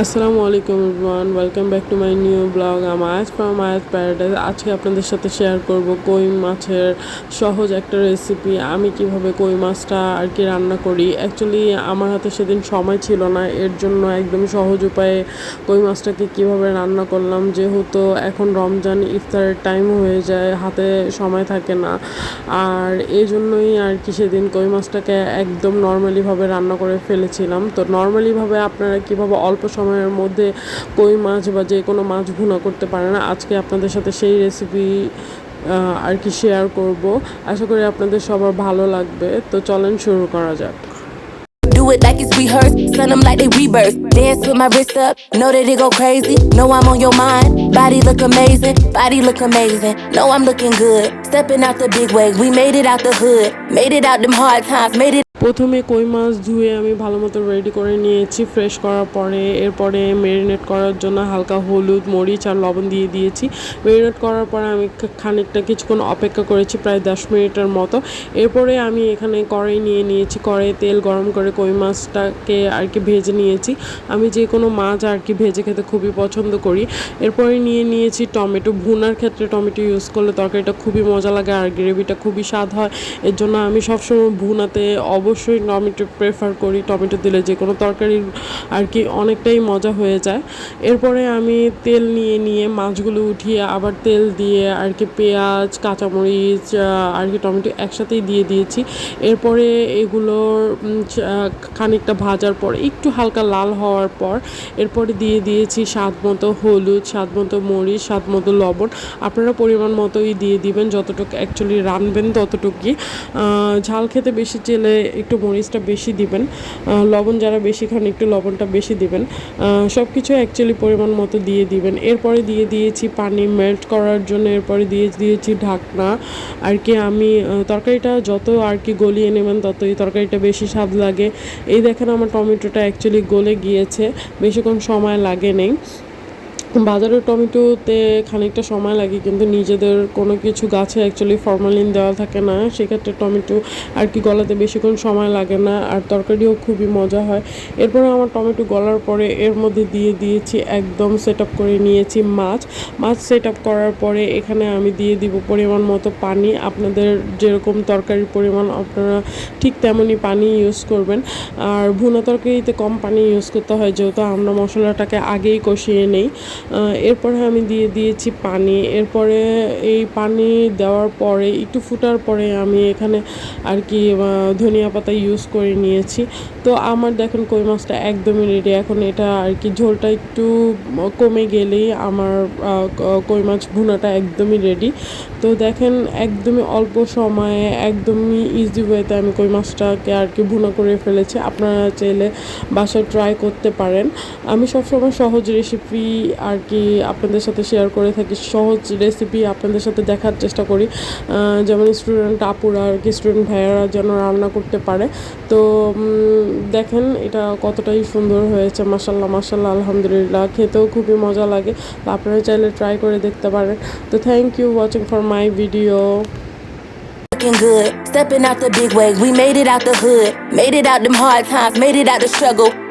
আসসালামু আলাইকুম everyone welcome back to my new blog আমাজ from Ayat Paradise আজকে আপনাদের সাথে শেয়ার করব কই মাছের সহজ একটা রেসিপি আমি কীভাবে কই মাছটা আর কি রান্না করি। অ্যাকচুয়ালি আমার হাতে সেদিন সময় ছিল না, এর জন্য একদম সহজ উপায়ে কই মাছটাকে কীভাবে রান্না করলাম। যেহেতু এখন রমজান, ইফতারের টাইম হয়ে যায়, হাতে সময় থাকে না। আর এই জন্যই আর কি সেদিন কই মাছটাকে একদম নর্মালিভাবে রান্না করে ফেলেছিলাম। তো নর্মালিভাবে আপনারা কীভাবে অল্প সময়ের মধ্যে কই মাছ বা যে কোনো মাছ ভুনা করতে পারেন আজকে আপনাদের সাথে সেই রেসিপি আর কি শেয়ার করব আশা করি আপনাদের সবার ভালো লাগবে তো চলেন শুরু করা যাক Do it like it's rehearsed, send them like they rebirth. Dance with my wrist up, know that it go crazy. Know I'm on your mind, body look amazing, body look amazing. Know I'm looking good, stepping out the big way. We made it out the hood, made it out them hard times, made it. প্রথমে কই মাছ ধুয়ে আমি ভালো মতো ready করে নিয়েছি। Fresh করার পরে, এরপরে মেরিনেট করার জন্য হালকা হলুদ, মরিচ আর লবণ দিয়ে দিয়েছি। মেরিনেট করার পরে আমি খানিকটা কিছুক্ষণ অপেক্ষা করেছি, প্রায় দশ মিনিটের মতো। এরপরে আমি এখানে কড়াই নিয়ে নিয়েছি। কড়াই তেল গরম করে কই মাছটাকে আর কি ভেজে নিয়েছি। আমি যে কোনো মাছ আর কি ভেজে খেতে খুবই পছন্দ করি। এরপরে নিয়ে নিয়েছি টমেটো। ভুনার ক্ষেত্রে টমেটো ইউজ করলে তরকারিটা খুবই মজা লাগে আর গ্রেভিটা খুবই স্বাদ হয়। এর জন্য আমি সবসময় ভুনাতে অবশ্যই টমেটো প্রেফার করি, টমেটো দিলে যে কোনো তরকারির আর কি অনেকটাই মজা হয়ে যায়। এরপরে আমি তেল নিয়ে নিয়ে মাছগুলো উঠিয়ে আবার তেল দিয়ে আর কি পেঁয়াজ, কাঁচামরিচ আর কি টমেটো একসাথেই দিয়ে দিয়েছি। এরপরে এগুলোর খানিকটা ভাজার পর, একটু হালকা লাল হওয়ার পর, এরপরে দিয়ে দিয়েছি স্বাদ মতো হলুদ, স্বাদ মতো মরিচ, স্বাদ মতো লবণ। আপনারা পরিমাণ মতোই দিয়ে দিবেন, যতটুকু অ্যাকচুয়ালি রানবেন ততটুকুই। ঝাল খেতে বেশি চেলে একটু মরিচটা বেশি দিবেন লবণ যারা বেশি খান একটু লবণটা বেশি দিবেন সব কিছু অ্যাকচুয়ালি পরিমাণ মতো দিয়ে দিবেন। এরপরে দিয়ে দিয়েছি পানি মেল্ট করার জন্য, এরপরে দিয়ে দিয়েছি ঢাকনা। আর কি আমি তরকারিটা যত আর কি গলিয়ে নেবেন ততই তরকারিটা বেশি স্বাদ লাগে। এই দেখেন আমার টমেটোটা অ্যাকচুয়ালি গলে গিয়েছে, বেশিক্ষণ সময় লাগে নেই। বাজারের টমেটোতে খানিকটা সময় লাগে, কিন্তু নিজেদের কোনো কিছু গাছে অ্যাকচুয়ালি ফরমালিন দেওয়া থাকে না। সেক্ষেত্রে টমেটো আর কি গলাতে বেশিক্ষণ সময় লাগে না, আর তরকারিও খুবই মজা হয়। এরপরে আমার টমেটো গলার পরে এর মধ্যে দিয়ে দিয়েছি, একদম সেট আপ করে নিয়েছি মাছ। মাছ সেট আপ করার পরে এখানে আমি দিয়ে দিব পরিমাণ মতো পানি। আপনাদের যেরকম তরকারির পরিমাণ, আপনারা ঠিক তেমনই পানি ইউজ করবেন। আর ভুনা তরকারিতে কম পানি ইউজ করতে হয়, যেহেতু আমরা মশলাটাকে আগেই কষিয়ে নেই। এরপরে আমি দিয়ে দিয়েছি পানি। এরপরে এই পানি দেওয়ার পরে, একটু ফুটার পরে আমি এখানে আর কি ধনিয়া পাতা ইউজ করে নিয়েছি। তো আমার দেখেন কই মাছটা একদমই রেডি এখন এটা আর কি ঝোলটা একটু কমে গেলেই আমার কই মাছ ভুনাটা একদমই রেডি তো দেখেন একদমই অল্প সময়ে, একদমই ইজি ওয়েতে আমি কই মাছটাকে আর কি ভুনা করে ফেলেছি। আপনারা চাইলে বাসায় ট্রাই করতে পারেন। আমি সবসময় সহজ রেসিপি আর কি আপনাদের সাথে শেয়ার করে থাকি সহজ রেসিপি আপনাদের সাথে দেখার চেষ্টা করি যেমন স্টুডেন্ট আপুরা আর কি স্টুডেন্ট ভাইয়ারা যেন রান্না করতে পারে তো দেখেন এটা কতটাই সুন্দর হয়েছে মাসাল্লাহ মাসাল্লাহ আলহামদুলিল্লাহ খেতেও খুবই মজা লাগে আপনারা চাইলে ট্রাই করে দেখতে পারেন তো thank you watching for my video good, stepping out the big way. We made it out the hood, made it out them hard times, made it out the struggle.